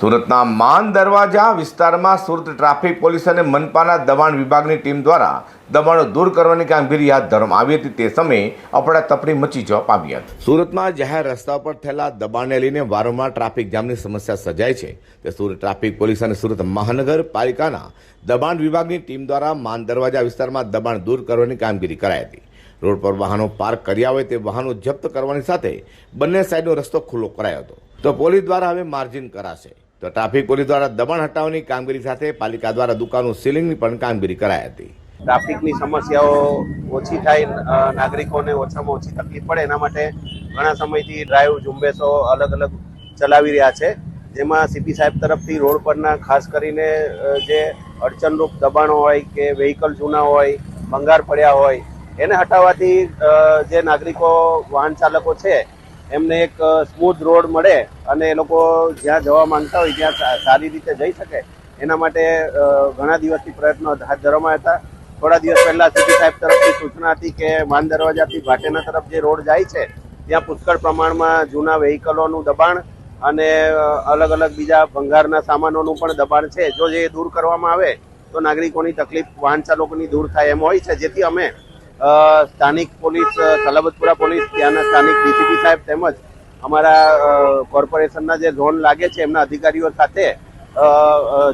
સુરતના માન દરવાજા વિસ્તારમાં સુરત ટ્રાફિક પોલીસ અને મનપાના દબાણ વિભાગની ટીમ દ્વારા દબાણો દૂર કરવાની કામગીરી હાથ ધરવામાં આવી હતી. તે સમયે અફડાતફડી મચી જવા પામી હતી. સુરતમાં જાહેર રસ્તા પર થયેલા દબાણને લઈને વારંવાર ટ્રાફિક જામની સમસ્યા સર્જાય છે. તે સુરત ટ્રાફિક પોલીસ અને સુરત મહાનગરપાલિકાના દબાણ વિભાગની ટીમ દ્વારા માન દરવાજા વિસ્તારમાં દબાણ દૂર કરવાની કામગીરી કરાઈ હતી. રોડ પર વાહનો પાર્ક કર્યા હોય તે વાહનો જપ્ત કરવાની સાથે બંને સાઈડનો રસ્તો ખુલ્લો કરાયો હતો. તો પોલીસ દ્વારા હવે માર્જિન કરાશે. તો ટ્રાફિક પોલીસ દ્વારા દબાણ હટાવવાની કામગીરી સાથે પાલિકા દ્વારા દુકાનો સીલિંગની પણ કામગીરી કરાઈ હતી. ટ્રાફિકની સમસ્યાઓ ઓછી થાય નાગરિકોને ઓછામાં ઓછી તકલીફ પડે, એના માટે ઘણા સમયથી ડ્રાઈવ ઝુંબેશો અલગ અલગ ચલાવી રહ્યા છે. જેમાં સીપી સાહેબ તરફથી રોડ પરના ખાસ કરીને જે અડચણરૂપ દબાણો હોય કે વેહિકલ જૂના હોય, ભંગાર પડ્યા હોય, એને હટાવવાથી જે નાગરિકો વાહન ચાલકો છે એમને એક સ્મૂથ રોડ મળે અને એ લોકો જ્યાં જવા માંગતા હોય, ત્યાં સારી રીતે જઈ શકે. એના માટે ઘણા દિવસથી પ્રયત્નો હાથ ધરવામાં હતા. થોડા દિવસ પહેલા સિટી સાહેબ તરફથી સૂચના હતી કે માન દરવાજાથી ભાટેના તરફ જે રોડ જાય છે, ત્યાં પુષ્કળ પ્રમાણમાં જૂના વેહિકલોનું દબાણ અને અલગ અલગ બીજા ભંગારના સામાનોનું પણ દબાણ છે. જો જે દૂર કરવામાં આવે, તો નાગરિકોની તકલીફ, વાહન ચાલકોની દૂર થાય એમ હોય છે. જેથી અમે સ્થાનિક પોલીસ સલાબતપુરા પોલીસ ત્યાંના સ્થાનિક ડીસીપી સાહેબ તેમજ અમારા કોર્પોરેશનના જે ઝોન લાગે છે એમના અધિકારીઓ સાથે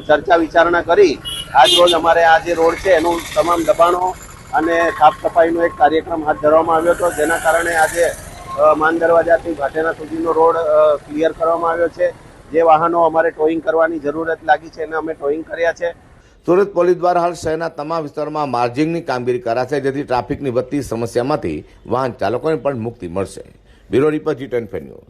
ચર્ચા વિચારણા કરી. આજ રોજ અમારે આ જે રોડ છે એનું તમામ દબાણો અને સાફ સફાઈનો એક કાર્યક્રમ હાથ ધરવામાં આવ્યો હતો, જેના કારણે આજે માન દરવાજાથી ભાટેના સુધીનો રોડ ક્લિયર કરવામાં આવ્યો છે. જે વાહનો અમારે ટોઈંગ કરવાની જરૂરત લાગી છે એને અમે ટોઈંગ કર્યા છે. સુરત પોલીસ દ્વારા હાલ શહેરના તમામ વિસ્તારોમાં માર્જિંગની કામગીરી કરાશે, જેથી ટ્રાફિકની વધતી સમસ્યામાંથી વાહન ચાલકોને પણ મુક્તિ મળશે. Bureau report G ten news.